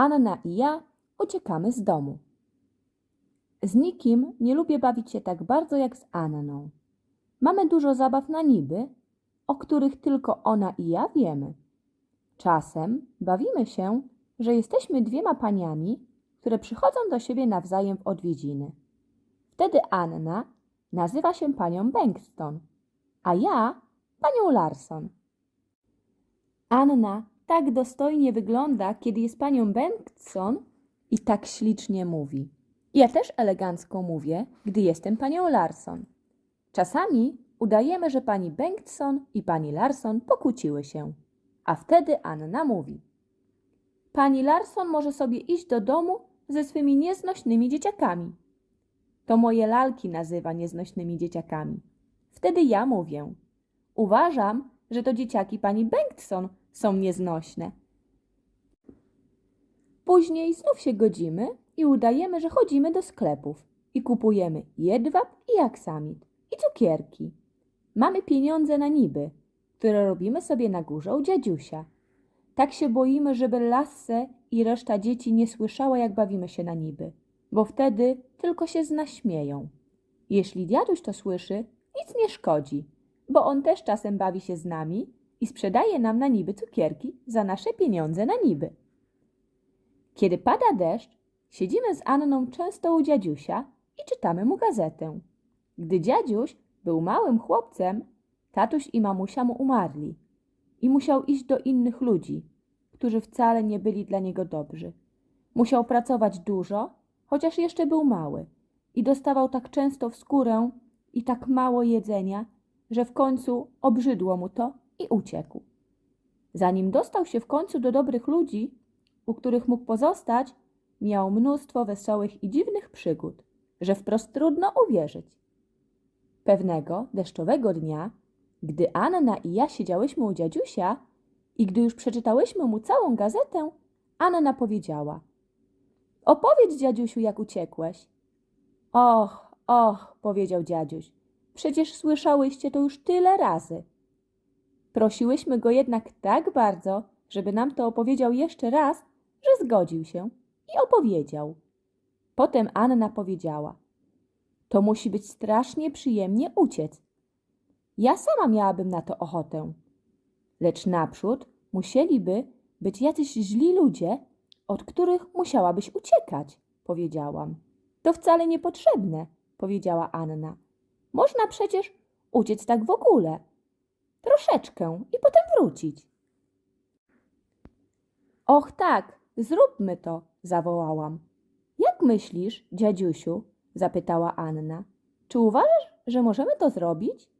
Anna i ja uciekamy z domu. Z nikim nie lubię bawić się tak bardzo jak z Anną. Mamy dużo zabaw na niby, o których tylko ona i ja wiemy. Czasem bawimy się, że jesteśmy dwiema paniami, które przychodzą do siebie nawzajem w odwiedziny. Wtedy Anna nazywa się panią Bengtston, a ja panią Larson. Anna tak dostojnie wygląda, kiedy jest panią Bengtson i tak ślicznie mówi. Ja też elegancko mówię, gdy jestem panią Larson. Czasami udajemy, że pani Bengtson i pani Larson pokłóciły się, a wtedy Anna mówi. Pani Larson może sobie iść do domu ze swymi nieznośnymi dzieciakami. To moje lalki nazywa nieznośnymi dzieciakami. Wtedy ja mówię. Uważam, że to dzieciaki pani Bengtson są nieznośne. Później znów się godzimy i udajemy, że chodzimy do sklepów i kupujemy jedwab i aksamit i cukierki. Mamy pieniądze na niby, które robimy sobie na górze u dziadziusia. Tak się boimy, żeby Lasse i reszta dzieci nie słyszała, jak bawimy się na niby, bo wtedy tylko się z nas śmieją. Jeśli dziaduś to słyszy, nic nie szkodzi, bo on też czasem bawi się z nami i sprzedaje nam na niby cukierki za nasze pieniądze na niby. Kiedy pada deszcz, siedzimy z Anną często u dziadziusia i czytamy mu gazetę. Gdy dziadziuś był małym chłopcem, tatuś i mamusia mu umarli i musiał iść do innych ludzi, którzy wcale nie byli dla niego dobrzy. Musiał pracować dużo, chociaż jeszcze był mały i dostawał tak często w skórę i tak mało jedzenia, że w końcu obrzydło mu to i uciekł. Zanim dostał się w końcu do dobrych ludzi, u których mógł pozostać, miał mnóstwo wesołych i dziwnych przygód, że wprost trudno uwierzyć. Pewnego deszczowego dnia, gdy Anna i ja siedziałyśmy u dziadziusia i gdy już przeczytałyśmy mu całą gazetę, Anna powiedziała: Opowiedz, dziadziusiu, jak uciekłeś. Och, och, powiedział dziadziuś, przecież słyszałyście to już tyle razy. Prosiłyśmy go jednak tak bardzo, żeby nam to opowiedział jeszcze raz, że zgodził się i opowiedział. Potem Anna powiedziała: To musi być strasznie przyjemnie uciec. Ja sama miałabym na to ochotę. Lecz naprzód musieliby być jacyś źli ludzie, od których musiałabyś uciekać, powiedziałam. To wcale niepotrzebne, powiedziała Anna. Można przecież uciec tak w ogóle. Troszeczkę i potem wrócić. Och tak, zróbmy to, zawołałam. Jak myślisz, dziadziusiu? zapytała Anna. Czy uważasz, że możemy to zrobić?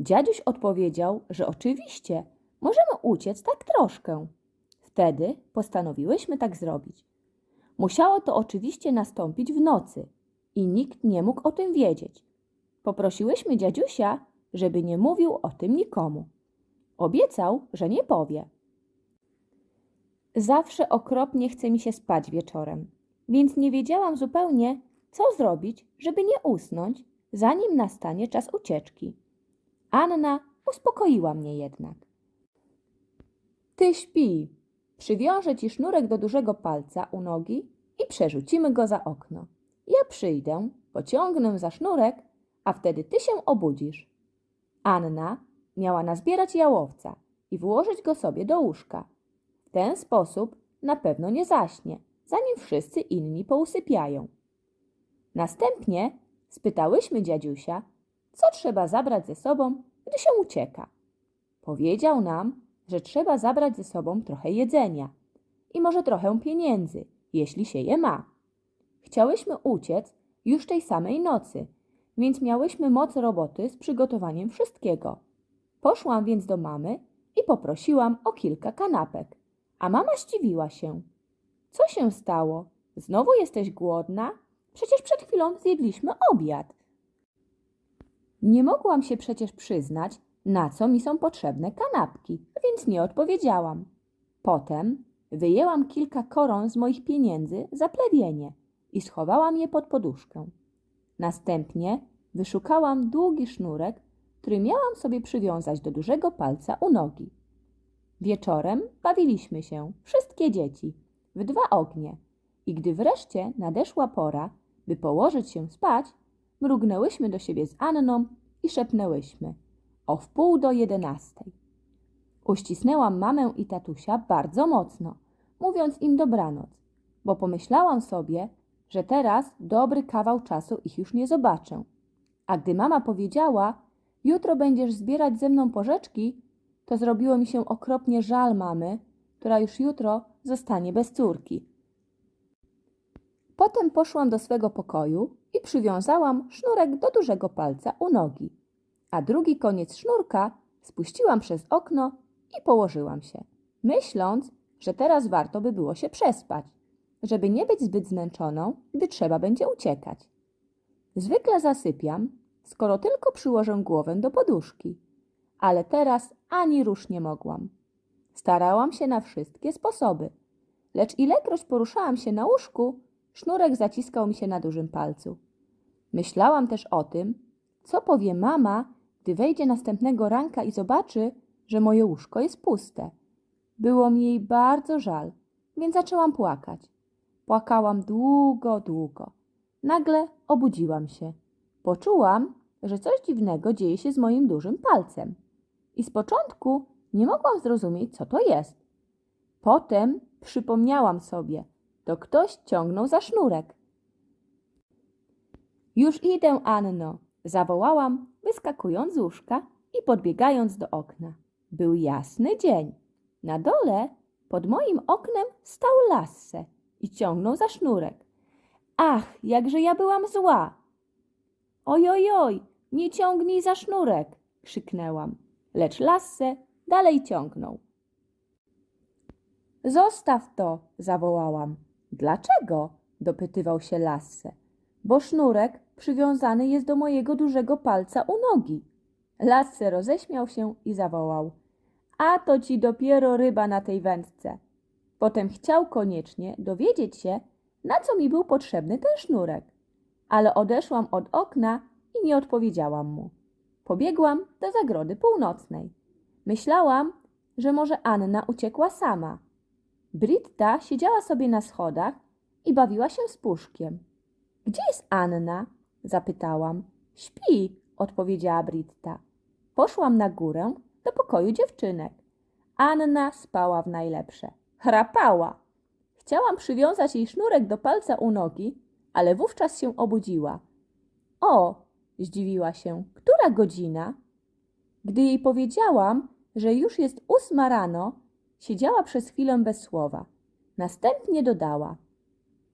Dziadziuś odpowiedział, że oczywiście, możemy uciec tak troszkę. Wtedy postanowiłyśmy tak zrobić. Musiało to oczywiście nastąpić w nocy i nikt nie mógł o tym wiedzieć. Poprosiłyśmy dziadziusia, żeby nie mówił o tym nikomu. Obiecał, że nie powie. Zawsze okropnie chce mi się spać wieczorem, więc nie wiedziałam zupełnie, co zrobić, żeby nie usnąć, zanim nastanie czas ucieczki. Anna uspokoiła mnie jednak. Ty śpi, przywiążę ci sznurek do dużego palca u nogi i przerzucimy go za okno. Ja przyjdę, pociągnę za sznurek, a wtedy ty się obudzisz. Anna miała nazbierać jałowca i włożyć go sobie do łóżka. W ten sposób na pewno nie zaśnie, zanim wszyscy inni pousypiają. Następnie spytałyśmy dziadziusia, co trzeba zabrać ze sobą, gdy się ucieka. Powiedział nam, że trzeba zabrać ze sobą trochę jedzenia i może trochę pieniędzy, jeśli się je ma. Chciałyśmy uciec już tej samej nocy, więc miałyśmy moc roboty z przygotowaniem wszystkiego. Poszłam więc do mamy i poprosiłam o kilka kanapek, a mama zdziwiła się. Co się stało? Znowu jesteś głodna? Przecież przed chwilą zjedliśmy obiad. Nie mogłam się przecież przyznać, na co mi są potrzebne kanapki, więc nie odpowiedziałam. Potem wyjęłam kilka koron z moich pieniędzy za plewienie i schowałam je pod poduszkę. Następnie wyszukałam długi sznurek, który miałam sobie przywiązać do dużego palca u nogi. Wieczorem bawiliśmy się, wszystkie dzieci, w dwa ognie. I gdy wreszcie nadeszła pora, by położyć się spać, mrugnęłyśmy do siebie z Anną i szepnęłyśmy o wpół do jedenastej. Uścisnęłam mamę i tatusia bardzo mocno, mówiąc im dobranoc, bo pomyślałam sobie, że teraz dobry kawał czasu ich już nie zobaczę. A gdy mama powiedziała, jutro będziesz zbierać ze mną porzeczki, to zrobiło mi się okropnie żal mamy, która już jutro zostanie bez córki. Potem poszłam do swego pokoju i przywiązałam sznurek do dużego palca u nogi, a drugi koniec sznurka spuściłam przez okno i położyłam się, myśląc, że teraz warto by było się przespać, żeby nie być zbyt zmęczoną, gdy trzeba będzie uciekać. Zwykle zasypiam, skoro tylko przyłożę głowę do poduszki, ale teraz ani rusz nie mogłam. Starałam się na wszystkie sposoby, lecz ilekroć poruszałam się na łóżku, sznurek zaciskał mi się na dużym palcu. Myślałam też o tym, co powie mama, gdy wejdzie następnego ranka i zobaczy, że moje łóżko jest puste. Było mi jej bardzo żal, więc zaczęłam płakać. Płakałam długo, długo. Nagle obudziłam się. Poczułam, że coś dziwnego dzieje się z moim dużym palcem. I z początku nie mogłam zrozumieć, co to jest. Potem przypomniałam sobie, to ktoś ciągnął za sznurek. Już idę, Anno, zawołałam, wyskakując z łóżka i podbiegając do okna. Był jasny dzień. Na dole, pod moim oknem, stał Lasse i ciągnął za sznurek. Ach, jakże ja byłam zła! Oj, oj, oj, nie ciągnij za sznurek! krzyknęłam, lecz Lasse dalej ciągnął. Zostaw to, zawołałam. Dlaczego? dopytywał się Lasse. Bo sznurek przywiązany jest do mojego dużego palca u nogi. Lasse roześmiał się i zawołał. A to ci dopiero ryba na tej wędce. Potem chciał koniecznie dowiedzieć się, na co mi był potrzebny ten sznurek. Ale odeszłam od okna i nie odpowiedziałam mu. Pobiegłam do zagrody północnej. Myślałam, że może Anna uciekła sama. Britta siedziała sobie na schodach i bawiła się z puszkiem. Gdzie jest Anna? zapytałam. Śpi, odpowiedziała Britta. Poszłam na górę do pokoju dziewczynek. Anna spała w najlepsze. Chrapała. Chciałam przywiązać jej sznurek do palca u nogi, ale wówczas się obudziła. O, zdziwiła się, która godzina? Gdy jej powiedziałam, że już jest ósma rano, siedziała przez chwilę bez słowa. Następnie dodała: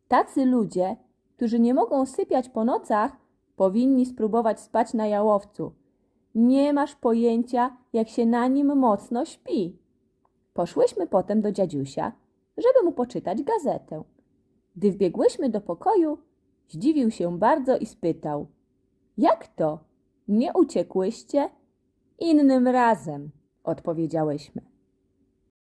Tacy ludzie, którzy nie mogą sypiać po nocach, powinni spróbować spać na jałowcu. Nie masz pojęcia, jak się na nim mocno śpi. Poszłyśmy potem do dziadziusia, żeby mu poczytać gazetę. Gdy wbiegłyśmy do pokoju, zdziwił się bardzo i spytał: Jak to? Nie uciekłyście? Innym razem, odpowiedziałyśmy.